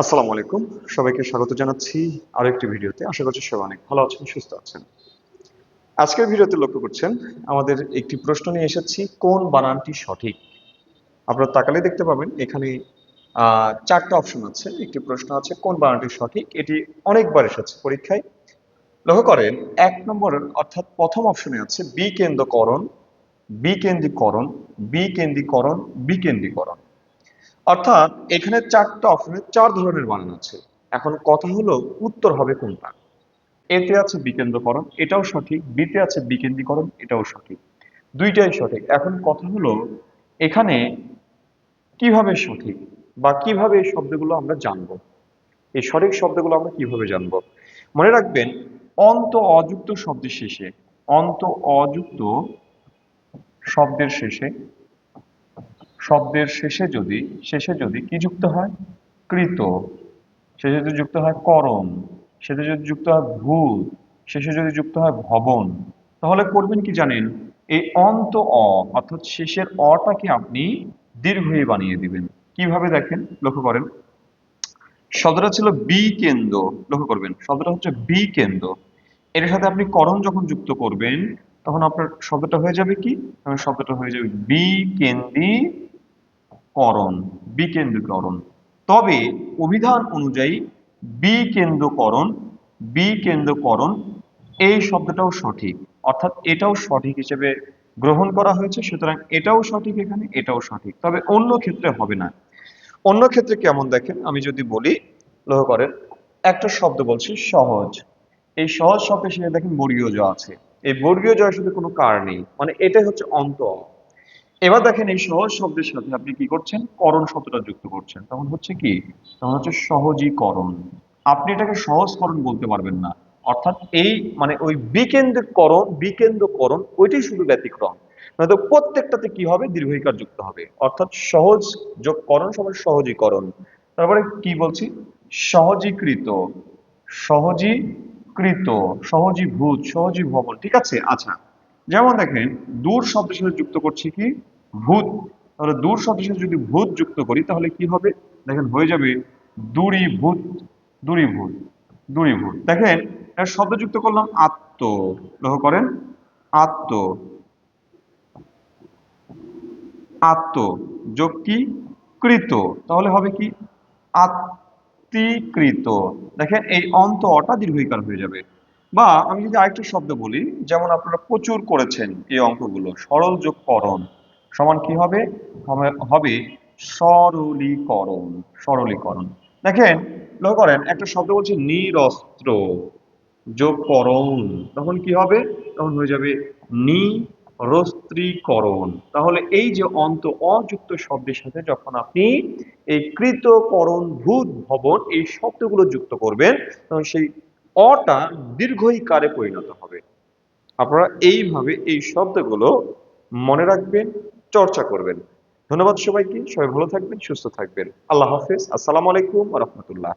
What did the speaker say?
আসসালামু আলাইকুম। সবাইকে স্বাগত জানাচ্ছি আরও একটি ভিডিওতে। আশা করছি সবাই অনেক ভালো আছেন, সুস্থ আছেন। আজকের ভিডিওতে লক্ষ্য করছেন, আমাদের একটি প্রশ্ন নিয়ে এসেছি, কোন বানানটি সঠিক? আপনারা তাকালে দেখতে পাবেন, এখানে চারটা অপশন আছে, একটি প্রশ্ন আছে, কোন বানানটি সঠিক? এটি অনেকবার এসেছে পরীক্ষায়। লক্ষ্য করেন, এক নম্বর, অর্থাৎ প্রথম অপশনে আছে, বিকেন্দ্রকরণ, বিকেন্দ্রীকরণ বিকেন্দ্রীকরণ বিকেন্দ্রীকরণ। অর্থাৎ এখানে চারটা অপশনে চার ধরনের বানান আছে। এখন কথা হলো উত্তর হবে কোনটা? এতে আছে বিকেন্দ্রকরণ, এটাও সঠিক। বিতে আছে বিকেন্দ্রীকরণ, এটাও সঠিক। দুইটাই সঠিক। এখন কথা হলো এখানে কীভাবে সঠিক বা কীভাবে এই শব্দগুলো আমরা জানব? এই সঠিক শব্দগুলো আমরা কীভাবে জানব? মনে রাখবেন, অন্ত অযুক্ত শব্দের শেষে, অন্ত অযুক্ত শব্দের শেষে শব্দের শেষে যদি শেষে যদি কি যুক্ত হয়? কৃত। শেষে যদি যুক্ত হয় করম শেষে যদি যুক্ত হয় ভূত। শেষে যদি যুক্ত হয় ভবন। তাহলে করবেন কি জানেন? এই অন্ত অ, অর্থাৎ শেষের অটাকে আপনি দীর্ঘই বানিয়ে দিবেন। কীভাবে দেখেন? লক্ষ্য করেন। শব্দটা ছিল বি কেন্দ্র লক্ষ্য করবেন, শব্দটা হচ্ছে বি কেন্দ্র এর সাথে আপনি করণ যখন যুক্ত করবেন, তখন আপনার শব্দটা হয়ে যাবে কি? শব্দটা হয়ে যাবে বি কেন্দ্রী করণ, বিকেন্দ্রীকরণ। তবে অভিধান অনুযায়ী বিকেন্দ্রকরণ বিকেন্দ্রকরণ এই শব্দটাও সঠিক। অর্থাৎ এটাও সঠিক হিসেবে গ্রহণ করা হয়েছে, সুতরাং এটাও সঠিক এখানে, এটাও সঠিক। তবে অন্য ক্ষেত্রে হবে না। অন্য ক্ষেত্রে কেমন দেখেন? আমি যদি বলি, লক্ষ্য করেন, একটা শব্দ বলছি সহজ। এই সহজ শব্দের সাথে দেখেন বর্গীয় জ আছে। এই বর্গীয় জয়ের শুধু কোনো কার নেই। মানে এটাই হচ্ছে অন্ত। এবার দেখেন এই সহজ শব্দের সাথে আপনি কি করছেন? করণ শব্দটা যুক্ত করছেন। তখন হচ্ছে কি? তখন হচ্ছে সহজীকরণ। আপনি এটাকে সহজকরণ বলতে পারবেন না। অর্থাৎ এই মানে ওই বিকেন্দ্রকরণ বিকেন্দ্রকরণ, ওইটাই শুধু ব্যতিক্রম। নয়তো প্রত্যেকটাতে কি হবে? দীর্ঘিকার যুক্ত হবে। অর্থাৎ সহজ যোগ করণ সমান সহজীকরণ। তারপরে কি বলছি? সহজীকৃত। সহজীকৃত। সহজীভূত। সহজীভবন। ঠিক আছে? আচ্ছা। যেমন দেখেন, দূর শব্দের সাথে যুক্ত করছি কি? ভূত, তাহলে দূর সাথে যদি ভূত যুক্ত করি, তাহলে কি হবে? দেখেন, হয়ে যাবে দূরীভূত দূরীভূত দূরীভূত। দেখেন এটা শব্দ যুক্ত করলাম আত্ম। লক্ষ্য করেন, আত্ম। আত্ম যোগ কি? কৃত। তাহলে হবে কি? আত্মীকৃত। দেখেন, এই অন্ত অটা দীর্ঘিকার হয়ে যাবে। বা আমি যদি আরেকটা শব্দ বলি, যেমন আপনারা প্রচুর করেছেন এই অঙ্কগুলো, সরল যোগ করণ। সমান কি হবে? হবে- সরলীকরণ সরলীকরণ। দেখেন, লক্ষ্য করেন, একটা শব্দ বলছি নিরস্ত্র, যোগ করণ। তখন কি হবে? তখন হয়ে যাবে নি রস্ত্রীকরণ তাহলে এই যে অন্ত অযুক্ত শব্দের সাথে যখন আপনি এই কৃতকরণ ভূত ভবন এই শব্দগুলো যুক্ত করবেন, তখন সেই অটা দীর্ঘইকারে পরিণত হবে। আপনারা এইভাবে এই শব্দগুলো মনে রাখবেন চর্চা করবেন। ধন্যবাদ সবাইকে। সবাই ভালো থাকবেন সুস্থ থাকবেন। আল্লাহ হাফেজ। আসসালামু আলাইকুম রহমতুল্লাহ।